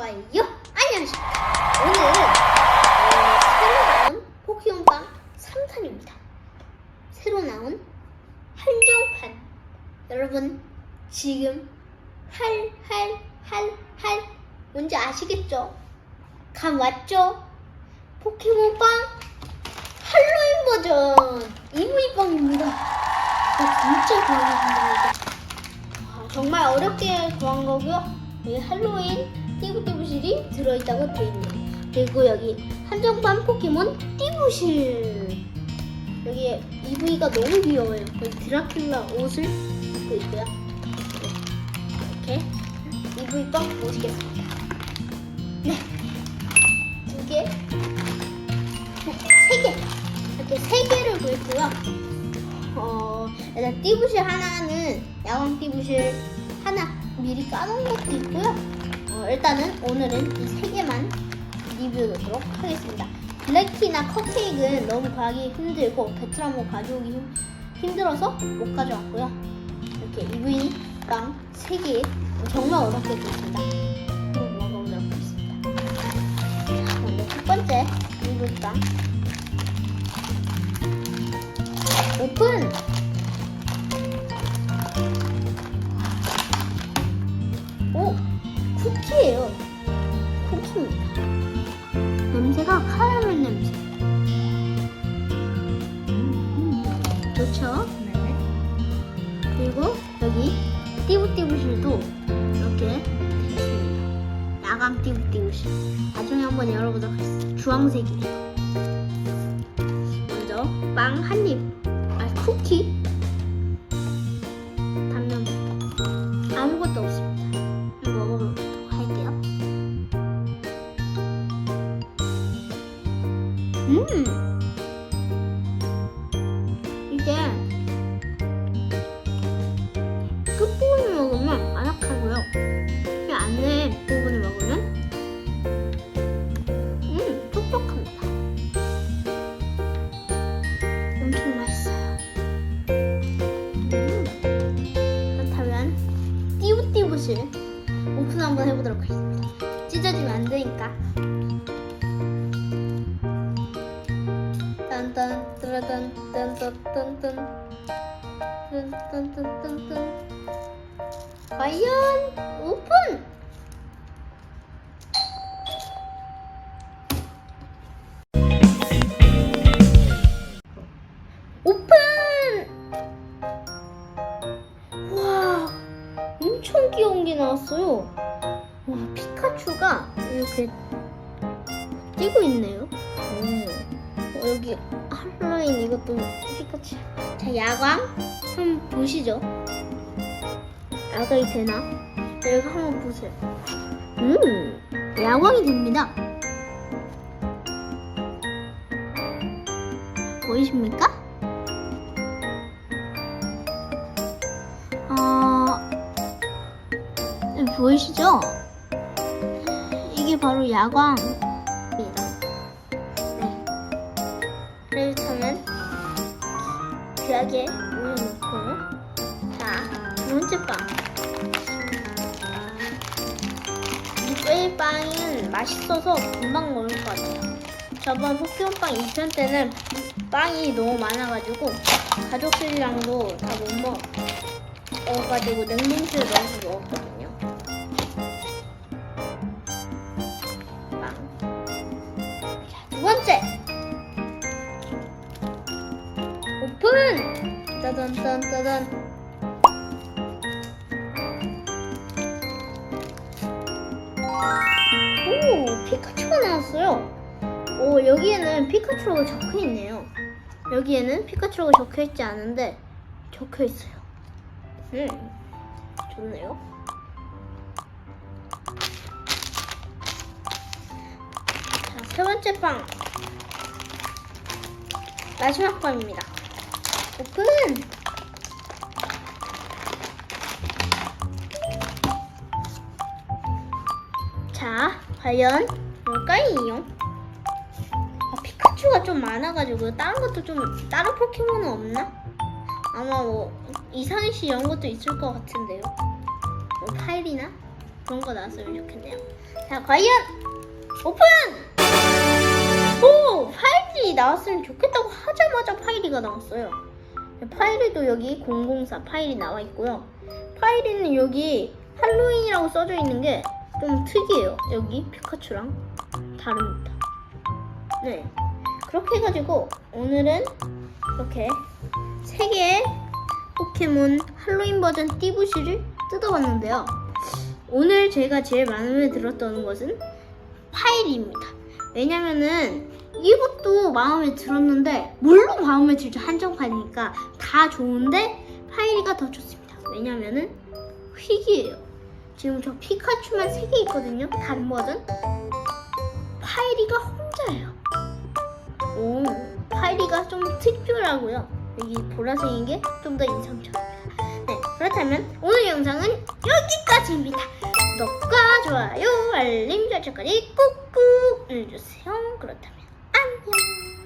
좋아요. 안녕하십니까. 오늘 어, 새로 나온 포켓몬빵 3탄입니다. 새로 나온 한정판. 여러분, 지금 할, 할, 할, 할. 뭔지 아시겠죠? 감 왔죠? 포켓몬빵 할로윈 버전 이무이빵입니다. 아, 진짜 좋아하는다 아, 정말 어렵게 구한 거고요. 여기 할로윈 띠부띠부실이 들어있다고 되어 있네요. 그리고 여기 한정판 포켓몬 띠부실. 여기 EV가 너무 귀여워요. 여기 드라큘라 옷을 입고 있고요. 네. 이렇게 EV 빵 보시겠습니다. 네. 두 개. 네, 세 개. 이렇게 세 개를 구했고요. 어, 일단 띠부실 하나는 야광 띠부실 하나 미리 까놓은 것도 있고요. 어, 일단은 오늘은 이 세 개만 리뷰하도록 하겠습니다. 블랙티나 컵케이크는 너무 구하기 힘들고 베트남으로 가져오기 힘, 힘들어서 못 가져왔고요. 이렇게 EV 빵 3개 정말 어렵게 됐습니다. 한번 먹어보도록 하겠습니다. 자, 먼저 첫 번째 EV 빵 오픈! 여기 띠부띠부실도 이렇게 있습니다. 야광 띠부띠부실. 나중에 한번 열어보도록 하겠습니다. 주황색이에요. 먼저 빵 한 입. 아 쿠키. 단면부터 아무것도 없습니다. 먹어보도록 할게요. 음. 띠부띠부실 오픈 한번 해보도록 하겠습니다. 찢어지면 안 되니까. 딴딴 따라단 딴딴딴딴 딴 딴딴딴딴 과연! 오픈! 피카츄가 이렇게 뛰고 있네요. 오. 어, 여기 할로윈 이것도 피카츄. 자, 야광 한번 보시죠. 야광이 되나? 자, 여기 한번 보세요. 음, 야광이 됩니다. 보이십니까? 어, 여기 보이시죠? 바로 야광입니다. 네. 그렇다면 귀하게 올려놓고 자, 두 번째 빵. 이 빵은 맛있어서 금방 먹을 것 같아요. 저번 포켓몬빵 2편 때는 빵이 너무 많아가지고 가족들이랑도 다 못 먹어가지고 냉동실에 넣어서 먹었거든요. 짜잔, 짠, 짜잔. 오, 피카츄가 나왔어요. 오, 여기에는 피카츄가 적혀 있네요. 여기에는 피카츄가 적혀 있지 않은데 적혀 있어요. 음, 좋네요. 자, 세 번째 빵. 마지막 빵입니다. 오픈! 자, 과연 뭘까요? 아, 피카츄가 좀 많아가지고 다른 것도 좀 다른 포켓몬은 없나? 아마 뭐 이상희 씨 이런 것도 있을 것 같은데요. 뭐 파일이나 그런 거 나왔으면 좋겠네요. 자, 과연 오픈! 오, 파일이 나왔으면 좋겠다고 하자마자 파일이가 나왔어요. 파일이도 여기 004 파일이 나와 있고요. 파이리는 여기 할로윈이라고 써져 있는 게 좀 특이해요. 여기 피카츄랑 다릅니다. 네. 그렇게 해가지고 오늘은 이렇게 세 개의 포켓몬 할로윈 버전 띠부시를 뜯어봤는데요. 오늘 제가 제일 마음에 들었던 것은 파일입니다. 왜냐면은 이것도 마음에 들었는데 물론 마음에 들죠 한정판이니까 다 좋은데 파이리가 더 좋습니다. 왜냐면은 휙이에요. 지금 저 피카츄만 3개 있거든요. 다른 버전. 파이리가 혼자예요. 오, 파이리가 좀 특별하고요. 여기 보라색인 게 좀 더 인상적입니다. 네, 그렇다면 오늘 영상은 여기까지입니다. 구독과 좋아요, 알림 설정까지 꾹꾹 눌러주세요. 그렇다면 안녕.